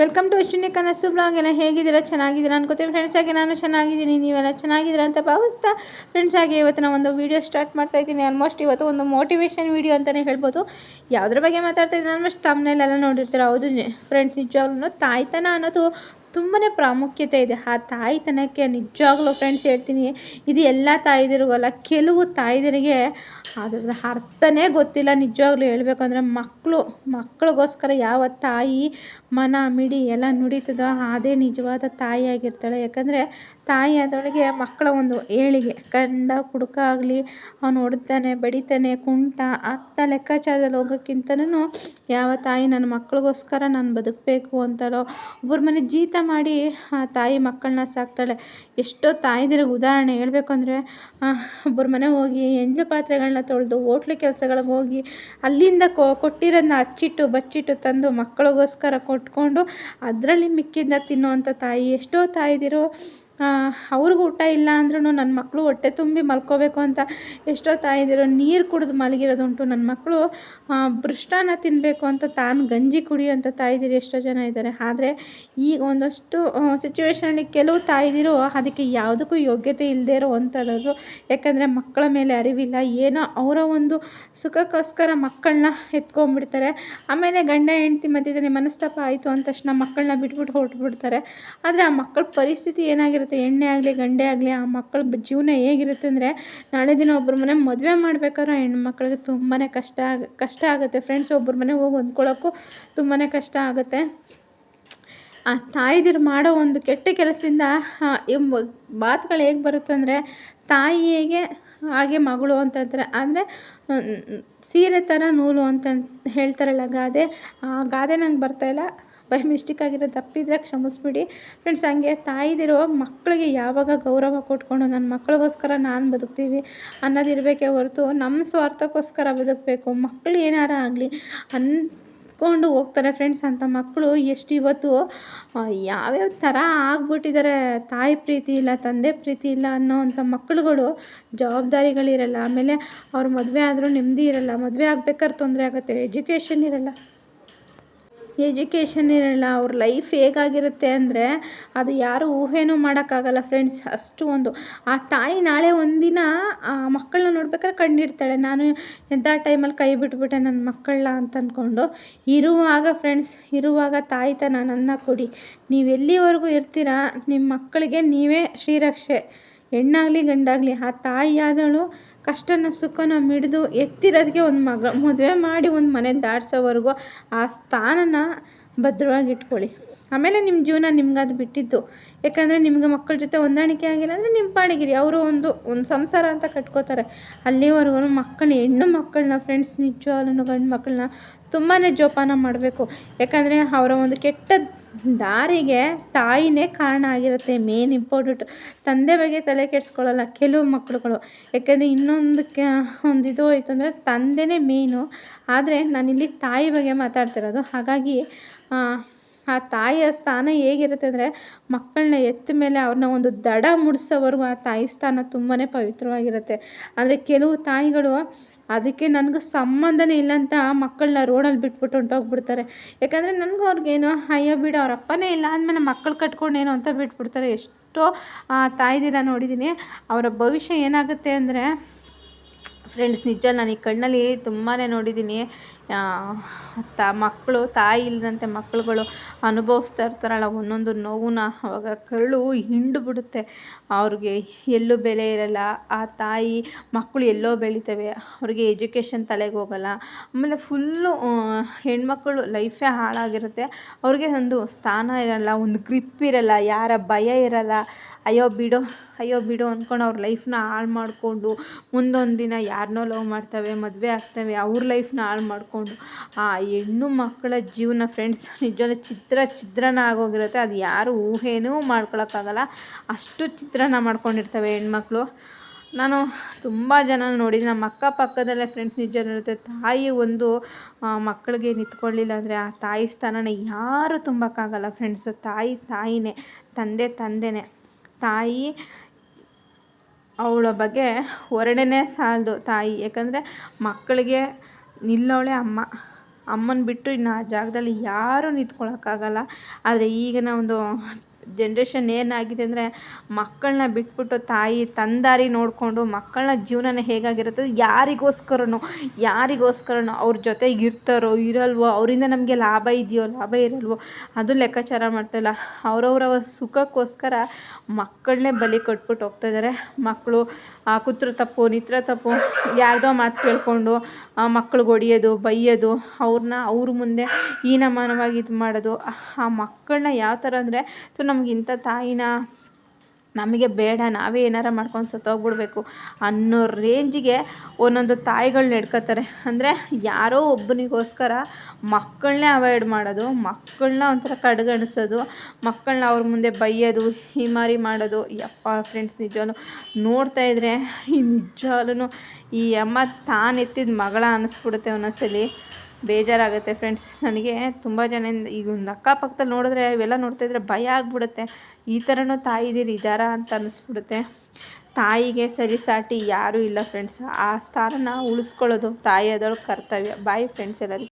Welcome to Ashwini ಕನಸು blog ಎಲ್ಲ ಹೇಗಿದ್ದೀರಾ? ಚೆನ್ನಾಗಿದ್ದೀರಾ ಅನ್ಕೋತೀನಿ. ಫ್ರೆಂಡ್ಸ್ ಆಗಿ ನಾನು ಚೆನ್ನಾಗಿದ್ದೀನಿ. ನೀವೆಲ್ಲ ಚೆನ್ನಾಗಿದ್ದೀರಾ ಅಂತ ಭಾವಿಸ್ತಾ ಫ್ರೆಂಡ್ಸ್ ಆಗಿ ಇವತ್ತು ನಾನು ಒಂದು ವೀಡಿಯೋ ಸ್ಟಾರ್ಟ್ ಮಾಡ್ತಾ ಇದ್ದೀನಿ. ಆಲ್ಮೋಸ್ಟ್ ಇವತ್ತು ಒಂದು ಮೋಟಿವೇಶನ್ ವೀಡಿಯೋ ಅಂತಲೇ ಹೇಳ್ಬೋದು. ಯಾವುದ್ರ ಬಗ್ಗೆ ಮಾತಾಡ್ತಾ ಇದ್ದೀನಿ? ಆಲ್ಮೋಸ್ಟ್ ತಮ್ಮನೆಲ್ಲ ನೋಡಿರ್ತೀರ. ಹೌದು ಫ್ರೆಂಡ್ಸ್ ನಿಜವಾಗ್ಲೂ ತಾಯ್ತನ ಅನ್ನೋದು ತುಂಬಾ ಪ್ರಾಮುಖ್ಯತೆ ಇದೆ. ಆ ತಾಯಿತನಕ್ಕೆ ನಿಜವಾಗ್ಲೂ ಫ್ರೆಂಡ್ಸ್ ಹೇಳ್ತೀನಿ, ಇದು ಎಲ್ಲ ತಾಯಿದಿರಿಗಲ್ಲ, ಕೆಲವು ತಾಯಿದಿರಿಗೆ ಅದ್ರದ್ದು ಅರ್ಥನೇ ಗೊತ್ತಿಲ್ಲ. ನಿಜವಾಗ್ಲೂ ಹೇಳಬೇಕು ಅಂದರೆ ಮಕ್ಕಳು ಮಕ್ಕಳಿಗೋಸ್ಕರ ಯಾವ ತಾಯಿ ಮನ, ಮಿಡಿ ಎಲ್ಲ ನುಡಿತದೋ ಅದೇ ನಿಜವಾದ ತಾಯಿಯಾಗಿರ್ತಾಳೆ ಯಾಕಂದರೆ ತಾಯಿ ಅದರೊಳಗೆ ಮಕ್ಕಳ ಒಂದು ಏಳಿಗೆ ಕಂಡ ಕುಡುಕ ಆಗಲಿ, ಅವನು ಹೊಡ್ತಾನೆ ಬಡಿತಾನೆ, ಕುಂಟ, ಅತ್ತ ಲೆಕ್ಕಾಚಾರದಲ್ಲಿ ಹೋಗೋಕ್ಕಿಂತನೂ ಯಾವ ತಾಯಿ ನನ್ನ ಮಕ್ಕಳಿಗೋಸ್ಕರ ನಾನು ಬದುಕಬೇಕು ಅಂತಲೋ ಒಬ್ಬರ ಮನೆ ಜೀತ ಮಾಡಿ, ಆ ತಾಯಿ ಮಕ್ಕಳನ್ನ ಸಾಕ್ತಾಳೆ. ಎಷ್ಟೋ ತಾಯಿದಿರಿಗೆ ಉದಾಹರಣೆ ಹೇಳಬೇಕು ಅಂದರೆ ಒಬ್ಬರ ಮನೆ ಹೋಗಿ ಎಂಜಲು ಪಾತ್ರೆಗಳನ್ನ ತೊಳೆದು ಹೋಟ್ಲು ಕೆಲಸಗಳಿಗೆ ಹೋಗಿ ಅಲ್ಲಿಂದ ಕೊಟ್ಟಿರೋದನ್ನ ಅಚ್ಚಿಟ್ಟು ಬಚ್ಚಿಟ್ಟು ತಂದು ಮಕ್ಕಳಿಗೋಸ್ಕರ ಕೊಟ್ಕೊಂಡು ಅದರಲ್ಲಿ ಮಿಕ್ಕಿದ್ದನ್ನ ತಿನ್ನುವಂಥ ತಾಯಿ. ಎಷ್ಟೋ ತಾಯಿದಿರು ಅವ್ರಿಗೂ ಊಟ ಇಲ್ಲ ಅಂದ್ರೂ ನನ್ನ ಮಕ್ಕಳು ಹೊಟ್ಟೆ ತುಂಬಿ ಮಲ್ಕೋಬೇಕು ಅಂತ ಎಷ್ಟೋ ತಾಯಿದಿರು ನೀರು ಕುಡಿದು ಮಲಗಿರೋದುಂಟು ನನ್ನ ಮಕ್ಕಳು ಬೃಷ್ಟಾನ ತಿನ್ನಬೇಕು ಅಂತ ತಾನು ಗಂಜಿ ಕುಡಿಯೋಂಥ ತಾಯಿದಿರು ಎಷ್ಟೋ ಜನ ಇದ್ದಾರೆ. ಆದರೆ ಈಗ ಒಂದಷ್ಟು ಸಿಚುವೇಶನಲ್ಲಿ ಕೆಲವು ತಾಯಿದಿರು ಅದಕ್ಕೆ ಯಾವುದಕ್ಕೂ ಯೋಗ್ಯತೆ ಇಲ್ಲದೇ ಇರೋವಂಥದ್ದು ಯಾಕಂದರೆ ಮಕ್ಕಳ ಮೇಲೆ ಅರಿವಿಲ್ಲ, ಏನೋ ಅವರ ಒಂದು ಸುಖಕ್ಕೋಸ್ಕರ ಮಕ್ಕಳನ್ನ ಎತ್ಕೊಂಡ್ಬಿಡ್ತಾರೆ. ಆಮೇಲೆ ಗಂಡ ಹೆಂಡ್ತಿ ಮಧ್ಯದಲ್ಲಿ ಮನಸ್ತಾಪ ಆಯಿತು ಅಂದ ತಕ್ಷಣ ಮಕ್ಕಳನ್ನ ಬಿಟ್ಬಿಟ್ಟು ಹೊರಟ್ಬಿಡ್ತಾರೆ. ಆದರೆ ಆ ಮಕ್ಕಳ ಪರಿಸ್ಥಿತಿ ಏನಾಗಿರುತ್ತೆ ಎಣ್ಣೆ ಆಗಲಿ, ಗಂಡೆ ಆಗಲಿ, ಆ ಮಕ್ಕಳ ಜೀವನ ಹೇಗಿರುತ್ತೆ ಅಂದರೆ ನಾಳೆ ದಿನ ಒಬ್ಬರ ಮನೆ ಮದುವೆ ಮಾಡ್ಬೇಕಾದ್ರೆ ಮಕ್ಕಳಿಗೆ ತುಂಬಾ ಕಷ್ಟ ಆಗ ಕಷ್ಟ ಆಗುತ್ತೆ. ಫ್ರೆಂಡ್ಸ್ ಒಬ್ಬರ ಮನೆ ಹೋಗಿ ಹೊಂದ್ಕೊಳ್ಳೋಕ್ಕೂ ತುಂಬಾ ಕಷ್ಟ ಆಗುತ್ತೆ. ಆ ತಾಯಿದಿರು ಮಾಡೋ ಒಂದು ಕೆಟ್ಟ ಕೆಲಸದಿಂದ ಮಾತುಗಳು ಹೇಗೆ ಬರುತ್ತೆ ಅಂದರೆ ತಾಯಿಗೆ ಹಾಗೆ ಮಗಳು ಅಂತಂತಾರೆ ಅಂದರೆ ಸೀರೆ ಥರ ನೂಲು ಅಂತ ಹೇಳ್ತಾರಲ್ಲ ಗಾದೆ, ಆ ಗಾದೆ ನಂಗೆ ಬರ್ತಾಯಿಲ್ಲ ಬೈ ಮಿಸ್ಟೇಕ್ ಆಗಿರೋ ತಪ್ಪಿದ್ರೆ ಕ್ಷಮಿಸ್ಬಿಡಿ. ಫ್ರೆಂಡ್ಸ್, ಹಂಗೆ ತಾಯಿದಿರೋ ಮಕ್ಕಳಿಗೆ ಯಾವಾಗ ಗೌರವ ಕೊಟ್ಕೊಂಡು ನನ್ನ ಮಕ್ಕಳಿಗೋಸ್ಕರ ನಾನು ಬದುಕ್ತೀವಿ ಅನ್ನೋದಿರಬೇಕೇ ಹೊರತು ನಮ್ಮ ಸ್ವಾರ್ಥಕ್ಕೋಸ್ಕರ ಬದುಕಬೇಕು. ಮಕ್ಕಳು ಏನಾರ ಆಗಲಿ ಅಂದ್ಕೊಂಡು ಹೋಗ್ತಾರೆ ಫ್ರೆಂಡ್ಸ್ ಅಂತ ಮಕ್ಕಳು ಎಷ್ಟು ಇವತ್ತು ಯಾವ್ಯಾವ ಥರ ಆಗ್ಬಿಟ್ಟಿದ್ದಾರೆ ತಾಯಿ ಪ್ರೀತಿ ಇಲ್ಲ, ತಂದೆ ಪ್ರೀತಿ ಇಲ್ಲ ಅನ್ನೋವಂಥ ಮಕ್ಕಳುಗಳು ಜವಾಬ್ದಾರಿಗಳಿರಲ್ಲ. ಆಮೇಲೆ ಅವ್ರ ಮದುವೆ ಆದರೂ ನೆಮ್ಮದಿ ಇರಲ್ಲ. ಮದುವೆ ಆಗ್ಬೇಕಾದ್ರೆ ತೊಂದರೆ ಆಗುತ್ತೆ. ಎಜುಕೇಷನ್ ಇರಲ್ಲ. ಎಜುಕೇಷನ್ ಇರಲ್ಲ, ಅವ್ರ ಲೈಫ್ ಹೇಗಾಗಿರುತ್ತೆ ಅಂದರೆ ಅದು ಯಾರು ಊಹೆನೂ ಮಾಡೋಕ್ಕಾಗಲ್ಲ ಫ್ರೆಂಡ್ಸ್ ಅಷ್ಟು ಒಂದು. ಆ ತಾಯಿ ನಾಳೆ ಒಂದಿನ, ಆ ಮಕ್ಕಳನ್ನ ನೋಡ್ಬೇಕಾದ್ರೆ ಕಂಡಿಡ್ತಾಳೆ ನಾನು ಎಂಥ ಟೈಮಲ್ಲಿ ಕೈ ಬಿಟ್ಬಿಟ್ಟೆ ನನ್ನ ಮಕ್ಕಳನ್ನ ಅಂತ ಅಂದ್ಕೊಂಡು ಇರುವಾಗ ಫ್ರೆಂಡ್ಸ್ ಇರುವಾಗ ತಾಯ್ತನ ನನ್ನ ಕೊಡಿ. ನೀವು ಎಲ್ಲಿವರೆಗೂ ಇರ್ತೀರಾ? ನಿಮ್ಮ ಮಕ್ಕಳಿಗೆ ನೀವೇ ಶ್ರೀರಕ್ಷೆ. ಹೆಣ್ಣಾಗಲಿ ಗಂಡಾಗಲಿ, ಆ ತಾಯಿಯಾದಳು ಕಷ್ಟನ ಸುಖನ ಮಿಡಿದು ಎತ್ತಿರೋದಕ್ಕೆ ಒಂದು ಮಗ. ಮದುವೆ ಮಾಡಿ ಒಂದು ಮನೆ ದಾಟ್ಸೋವರೆಗೂ ಆ ಸ್ಥಾನನ ಭದ್ರವಾಗಿ ಇಟ್ಕೊಳ್ಳಿ ಆಮೇಲೆ ನಿಮ್ಮ ಜೀವನ ನಿಮ್ಗದು ಬಿಟ್ಟಿದ್ದು. ಯಾಕಂದರೆ ನಿಮಗೆ ಮಕ್ಕಳ ಜೊತೆ ಹೊಂದಾಣಿಕೆ ಆಗಿಲ್ಲ ಅಂದರೆ ನಿಮ್ಮ ಪಾಡಿಗಿರಿ. ಅವರು ಒಂದು ಒಂದು ಸಂಸಾರ ಅಂತ ಕಟ್ಕೋತಾರೆ. ಅಲ್ಲಿವರೆಗೂ ಮಕ್ಕಳನ್ನ ಹೆಣ್ಣು ಮಕ್ಕಳನ್ನ ಫ್ರೆಂಡ್ಸ್ ನಿಜವಾಗ್ಲೂ ಗಂಡು ಮಕ್ಕಳನ್ನ ತುಂಬಾ ಜೋಪಾನ ಮಾಡಬೇಕು. ಯಾಕಂದರೆ ಅವರ ಒಂದು ಕೆಟ್ಟ ದಾರಿಗೆ ತಾಯಿನೇ ಕಾರಣ ಆಗಿರುತ್ತೆ ಮೇನ್ ಇಂಪಾರ್ಟೆಂಟು ತಂದೆ ಬಗ್ಗೆ ತಲೆ ಕೆಡಿಸ್ಕೊಳ್ಳಲ್ಲ ಕೆಲವು ಮಕ್ಕಳುಗಳು ಯಾಕೆಂದರೆ ಇನ್ನೊಂದಕ್ಕೆ ಒಂದು ಇದು ಹೋಯ್ತು ಅಂದರೆ ತಂದೆನೇ ಮೇಯ್ನು ಆದರೆ ನಾನಿಲ್ಲಿ ತಾಯಿ ಬಗ್ಗೆ ಮಾತಾಡ್ತಿರೋದು. ಹಾಗಾಗಿ, ಆ ತಾಯಿಯ ಸ್ಥಾನ ಹೇಗಿರುತ್ತೆ ಅಂದರೆ ಮಕ್ಕಳನ್ನ ಎತ್ತ ಮೇಲೆ ಅವ್ರನ್ನ ಒಂದು ದಡ ಮುಡ್ಸೋವರೆಗೂ ಆ ತಾಯಿ ಸ್ಥಾನ ತುಂಬಾ ಪವಿತ್ರವಾಗಿರುತ್ತೆ. ಆದರೆ ಕೆಲವು ತಾಯಿಗಳು ಅದಕ್ಕೆ ನನಗೆ ಸಂಬಂಧನೇ ಇಲ್ಲ ಅಂತ ಮಕ್ಕಳನ್ನ ರೋಡಲ್ಲಿ ಬಿಟ್ಬಿಟ್ಟು ಹೊಂಟೋಗ್ಬಿಡ್ತಾರೆ. ಯಾಕಂದರೆ ನನಗೂ ಅವ್ರಿಗೇನು, ಅಯ್ಯೋ ಬಿಡು, ಅವ್ರ ಅಪ್ಪನೇ ಇಲ್ಲ ಅಂದಮೇಲೆ ಮಕ್ಕಳು ಕಟ್ಕೊಂಡೇನೋ ಅಂತ ಬಿಟ್ಬಿಡ್ತಾರೆ. ಎಷ್ಟೋ ತಾಯ್ದಿರ ನೋಡಿದ್ದೀನಿ ಅವರ ಭವಿಷ್ಯ ಏನಾಗುತ್ತೆ ಅಂದರೆ ಫ್ರೆಂಡ್ಸ್, ನಿಜ ನಾನು ಈ ಕಣ್ಣಲ್ಲಿ ತುಂಬಾ ನೋಡಿದ್ದೀನಿ. ತ, ಮಕ್ಕಳು, ತಾಯಿ ಇಲ್ಲದಂತೆ ಮಕ್ಕಳುಗಳು ಅನುಭವಿಸ್ತಾ ಇರ್ತಾರಲ್ಲ, ಒಂದೊಂದು ನೋವನ್ನ, ಅವಾಗ ಕರುಳು ಹಿಂಡು ಬಿಡುತ್ತೆ. ಅವ್ರಿಗೆ ಎಲ್ಲೂ ಬೆಲೆ ಇರಲ್ಲ. ಆ ತಾಯಿ, ಮಕ್ಕಳು ಎಲ್ಲೋ ಬೆಳಿತವೆ. ಅವ್ರಿಗೆ ಎಜುಕೇಷನ್ ತಲೆಗೆ ಹೋಗಲ್ಲ. ಆಮೇಲೆ ಫುಲ್ಲು ಹೆಣ್ಮಕ್ಳು ಲೈಫೇ ಹಾಳಾಗಿರುತ್ತೆ. ಅವ್ರಿಗೆ ಒಂದು ಸ್ಥಾನ ಇರಲ್ಲ, ಒಂದು ಗ್ರಿಪ್ ಇರಲ್ಲ, ಯಾರ ಭಯ ಇರಲ್ಲ. ಅಯ್ಯೋ ಬಿಡು ಅಯ್ಯೋ ಬಿಡು ಅಂದ್ಕೊಂಡು ಅವ್ರ ಲೈಫ್ನ ಹಾಳು ಮಾಡಿಕೊಂಡು ಮುಂದೊಂದು ದಿನ ಯಾರನ್ನೋ ಲವ್ ಮಾಡ್ತವೆ, ಮದುವೆ ಆಗ್ತವೆ, ಅವ್ರ ಲೈಫ್ನ ಹಾಳು ಮಾಡಿಕೊಂಡು ಆ ಹೆಣ್ಣು ಮಕ್ಕಳ ಜೀವನ ಫ್ರೆಂಡ್ಸ್ ನಿಜವಾದ ಚಿತ್ರ ಚಿತ್ರಣ ಆಗೋಗಿರುತ್ತೆ. ಅದು ಯಾರು ಊಹೆನೂ ಮಾಡ್ಕೊಳಕ್ಕಾಗಲ್ಲ. ಅಷ್ಟು ಚಿತ್ರಣ ಮಾಡ್ಕೊಂಡಿರ್ತವೆ ಹೆಣ್ಮಕ್ಳು. ನಾನು ತುಂಬ ಜನ ನೋಡಿ, ನಮ್ಮ ಅಕ್ಕಪಕ್ಕದಲ್ಲೇ ಫ್ರೆಂಡ್ಸ್ ನಿಜ ಇರುತ್ತೆ ತಾಯಿ ಒಂದು ಮಕ್ಕಳಿಗೆ ನಿಂತ್ಕೊಳ್ಳಿಲ್ಲ ಅಂದರೆ ಆ ತಾಯಿ ಸ್ಥಾನನ ಯಾರೂ ತುಂಬಕ್ಕಾಗಲ್ಲ ಫ್ರೆಂಡ್ಸು ತಾಯಿ ತಾಯಿನೇ, ತಂದೆ ತಂದೆನೇ. ತಾಯಿ ಅವಳ ಬಗ್ಗೆ ಹೊರಡನೇ ಸಾಲದು ತಾಯಿ. ಯಾಕಂದರೆ ಮಕ್ಕಳಿಗೆ ನಿಲ್ಲೋಳೆ ಅಮ್ಮ. ಅಮ್ಮನ ಬಿಟ್ಟು ಇನ್ನು ಆ ಜಾಗದಲ್ಲಿ ಯಾರೂ ನಿಂತ್ಕೊಳ್ಳೋಕ್ಕಾಗಲ್ಲ ಆದರೆ ಈಗಿನ ಒಂದು ಜನ್ರೇಷನ್ ಏನಾಗಿದೆ ಅಂದರೆ ಮಕ್ಕಳನ್ನ ಬಿಟ್ಬಿಟ್ಟು ತಾಯಿ ತಂದಾರಿ ನೋಡಿಕೊಂಡು ಮಕ್ಕಳನ್ನ ಜೀವನನ ಹೇಗಾಗಿರುತ್ತೆ? ಯಾರಿಗೋಸ್ಕರನೋ ಯಾರಿಗೋಸ್ಕರನೋ ಅವ್ರ ಜೊತೆಗೆ ಇರ್ತಾರೋ, ಇರಲ್ವೋ, ಅವರಿಂದ ನಮಗೆ ಲಾಭ ಇದೆಯೋ, ಲಾಭ ಇರಲ್ವೋ, ಅದು ಲೆಕ್ಕಾಚಾರ ಮಾಡ್ತಾಯಿಲ್ಲ ಅವರವರ ಸುಖಕ್ಕೋಸ್ಕರ ಮಕ್ಕಳನ್ನೇ ಬಲಿ ಕೊಟ್ಬಿಟ್ಟು ಹೋಗ್ತಾಯಿದ್ದಾರೆ ಮಕ್ಕಳು ಕೂತ್ರ ತಪ್ಪು, ನಿತ್ರ ತಪ್ಪು, ಯಾರ್ದೋ ಮಾತು ಕೇಳಿಕೊಂಡು ಮಕ್ಳಿಗೆ ಹೊಡಿಯೋದು, ಬೈಯೋದು ಅವ್ರನ್ನ ಅವ್ರ ಮುಂದೆ ಹೀನಮಾನವಾಗಿ ಇದು ಮಾಡೋದು. ಆ ಮಕ್ಕಳನ್ನ ಯಾವ ಥರ ಅಂದರೆ ಸೊ ನಮ್ಗೆ ಇಂಥ ತಾಯಿನ ನಮಗೆ ಬೇಡ, ನಾವೇ ಏನಾರ ಮಾಡ್ಕೊಂಡು ಸತ್ತೋಗ್ಬಿಡ್ಬೇಕು ಅನ್ನೋ ರೇಂಜಿಗೆ ಒಂದೊಂದು ತಾಯಿಗಳು ನಡ್ಕೊತಾರೆ ಅಂದರೆ ಯಾರೋ ಒಬ್ಬನಿಗೋಸ್ಕರ ಮಕ್ಕಳನ್ನೇ ಅವಾಯ್ಡ್ ಮಾಡೋದು ಮಕ್ಕಳನ್ನ ಒಂಥರ ಕಡೆಗಣಿಸೋದು ಮಕ್ಕಳನ್ನ ಅವ್ರ ಮುಂದೆ ಬೈಯೋದು ಹಿಮಾರಿ ಮಾಡೋದು ಯಪ್ಪ ಫ್ರೆಂಡ್ಸ್ ನಿಜವಾಲು ನೋಡ್ತಾ ಇದ್ದರೆ ಈ ನಿಜವಾಲು ಈ ಅಮ್ಮ ತಾನೆತ್ತಿದ ಮಗಳ ಅನ್ನಿಸ್ಬಿಡುತ್ತೆ ಒಂದೊಂದ್ಸಲಿ. ಬೇಜಾರಾಗುತ್ತೆ ಫ್ರೆಂಡ್ಸ್ ನನಗೆ ತುಂಬ ಜನ ಈಗ ಒಂದು ಅಕ್ಕಪಕ್ಕದಲ್ಲಿ ನೋಡಿದ್ರೆ ಇವೆಲ್ಲ ನೋಡ್ತಾ ಇದ್ದರೆ ಭಯ ಆಗಿಬಿಡುತ್ತೆ. ಈ ಥರನೂ ತಾಯಿದಿರು ಇದ್ದಾರಾ ಅಂತ ಅನ್ನಿಸ್ಬಿಡುತ್ತೆ ತಾಯಿಗೆ ಸರಿ ಸಾಟಿ ಯಾರೂ ಇಲ್ಲ ಫ್ರೆಂಡ್ಸ್ ಆ ಸ್ಥಾನನ ಉಳಿಸ್ಕೊಳ್ಳೋದು ತಾಯಿ ಆದವ್ಳ ಕರ್ತವ್ಯ. ಬಾಯ್ ಫ್ರೆಂಡ್ಸ್ ಎಲ್ಲರಿಗೂ.